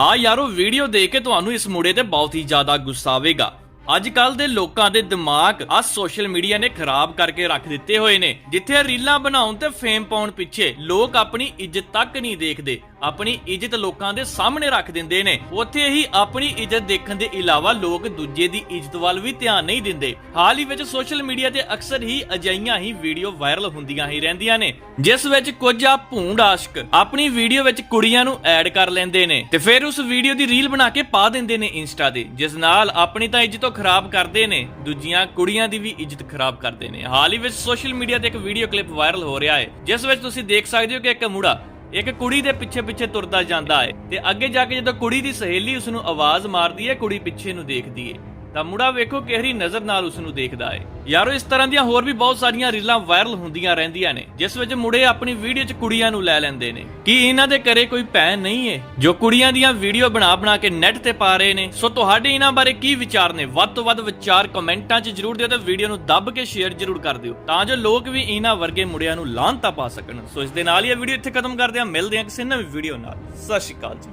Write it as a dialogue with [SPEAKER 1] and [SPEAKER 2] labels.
[SPEAKER 1] ਆ ਯਾਰੋ ਵੀਡੀਓ ਦੇਖ ਕੇ ਤੁਹਾਨੂੰ ਇਸ ਮੁੰਡੇ ਤੇ ਬਹੁਤ ਹੀ ਜ਼ਿਆਦਾ ਗੁੱਸਾ ਆਵੇਗਾ। ਅੱਜ ਕੱਲ ਦੇ ਲੋਕਾਂ ਦੇ ਦਿਮਾਗ ਆ ਸੋਸ਼ਲ ਮੀਡੀਆ ਨੇ ਖਰਾਬ ਕਰਕੇ ਰੱਖ ਦਿੱਤੇ ਹੋਏ ਨੇ, ਜਿੱਥੇ ਰੀਲਾਂ ਬਣਾਉਣ ਤੇ ਫੇਮ ਪਾਉਣ ਪਿੱਛੇ ਲੋਕ ਆਪਣੀ ਇੱਜ਼ਤ ਤੱਕ ਨਹੀਂ ਦੇਖਦੇ। ਆਪਣੀ ਇੱਜ਼ਤ ਲੋਕਾਂ ਦੇ ਸਾਹਮਣੇ ਰੱਖ ਦਿੰਦੇ ਨੇ। ਉੱਥੇ ਹੀ ਆਪਣੀ ਇੱਜ਼ਤ ਦੇਖਣ ਦੇ ਇਲਾਵਾ ਲੋਕ ਦੂਜੇ ਦੀ ਇੱਜ਼ਤ ਵੱਲ ਵੀ ਧਿਆਨ ਨਹੀਂ ਦਿੰਦੇ। ਹਾਲ ਹੀ ਵਿੱਚ ਸੋਸ਼ਲ ਮੀਡੀਆ ਤੇ ਅਕਸਰ ਹੀ ਅਜਈਆਂ ਹੀ ਵੀਡੀਓ ਵਾਇਰਲ ਹੁੰਦੀਆਂ ਹੀ ਰਹਿੰਦੀਆਂ ਨੇ, ਜਿਸ ਵਿੱਚ ਕੁਝ ਆ ਭੂੰਡ ਆਸ਼ਕ ਆਪਣੀ ਵੀਡੀਓ ਵਿੱਚ ਕੁੜੀਆਂ ਨੂੰ ਐਡ ਕਰ ਲੈਂਦੇ ਨੇ ਤੇ ਫਿਰ ਉਸ ਵੀਡੀਓ ਦੀ ਰੀਲ ਬਣਾ ਕੇ ਪਾ ਦਿੰਦੇ ਨੇ ਇੰਸਟਾ ਤੇ, ਜਿਸ ਨਾਲ ਆਪਣੀ ਤਾਂ ਇੱਜ਼ਤ ਖਰਾਬ ਕਰਦੇ ਨੇ, ਦੂਜੀਆਂ ਕੁੜੀਆਂ ਦੀ ਵੀ ਇੱਜ਼ਤ ਖਰਾਬ ਕਰਦੇ ਨੇ। ਹਾਲ ਹੀ ਵਿੱਚ ਸੋਸ਼ਲ ਮੀਡੀਆ ਤੇ ਇੱਕ ਵੀਡੀਓ ਕਲਿੱਪ ਵਾਇਰਲ ਹੋ ਰਿਹਾ ਹੈ, ਜਿਸ ਵਿੱਚ ਤੁਸੀਂ ਦੇਖ ਸਕਦੇ ਹੋ ਕਿ ਇੱਕ ਮੁੰਡਾ ਇੱਕ ਕੁੜੀ ਦੇ ਪਿੱਛੇ ਪਿੱਛੇ ਤੁਰਦਾ ਜਾਂਦਾ ਹੈ ਤੇ ਅੱਗੇ ਜਾ ਕੇ ਜਦੋਂ ਕੁੜੀ ਦੀ ਸਹੇਲੀ ਉਸ ਨੂੰ ਆਵਾਜ਼ ਮਾਰਦੀ ਹੈ, ਕੁੜੀ ਪਿੱਛੇ ਨੂੰ ਦੇਖਦੀ ਹੈ। ਤਾਂ ਮੁੰਡਾ ਵੇਖੋ ਕਿਹੜੀ ਨਜ਼ਰ ਨਾਲ ਉਸ ਨੂੰ ਦੇਖਦਾ ਹੈ। ਯਾਰੋ, ਇਸ ਤਰ੍ਹਾਂ ਦੀਆਂ ਹੋਰ ਵੀ ਬਹੁਤ ਸਾਰੀਆਂ ਰੀਲਾਂ ਵਾਇਰਲ ਹੁੰਦੀਆਂ ਰਹਿੰਦੀਆਂ ਨੇ, ਜਿਸ ਵਿੱਚ ਮੁੰਡੇ ਆਪਣੀ ਵੀਡੀਓ 'ਚ ਕੁੜੀਆਂ ਨੂੰ ਲੈ ਲੈਂਦੇ ਨੇ। ਕੀ ਇਹਨਾਂ ਦੇ ਘਰੇ ਕੋਈ ਭੈਣ ਨਹੀਂ ਹੈ, ਜੋ ਕੁੜੀਆਂ ਦੀਆਂ ਵੀਡੀਓ ਬਣਾ ਬਣਾ ਕੇ ਨੈਟ ਤੇ ਪਾ ਰਹੇ ਨੇ? ਸੋ ਤੁਹਾਡੇ ਇਹਨਾਂ ਬਾਰੇ ਕੀ ਵਿਚਾਰ ਨੇ? ਵੱਧ ਤੋਂ ਵੱਧ ਵਿਚਾਰ ਕਮੈਂਟਾਂ 'ਚ ਜਰੂਰ ਦਿਓ ਤੇ ਵੀਡੀਓ ਨੂੰ ਦੱਬ ਕੇ ਸ਼ੇਅਰ ਜਰੂਰ ਕਰ ਦਿਓ, ਤਾਂ ਜੋ ਲੋਕ ਵੀ ਇਹਨਾਂ ਵਰਗੇ ਮੁੰਡਿਆਂ ਨੂੰ ਲਾਹਨਤਾ ਪਾ ਸਕਣ। ਸੋ ਇਸ ਦੇ ਨਾਲ ਹੀ ਇਹ ਵੀਡੀਓ ਇੱਥੇ ਖਤਮ ਕਰਦੇ ਹਾਂ। ਮਿਲਦੇ ਹਾਂ ਕਿਸੇ ਨਵੀਂ ਵੀਡੀਓ ਨਾਲ। ਸਤਿ ਸ਼੍ਰੀ ਅਕਾਲ ਜੀ।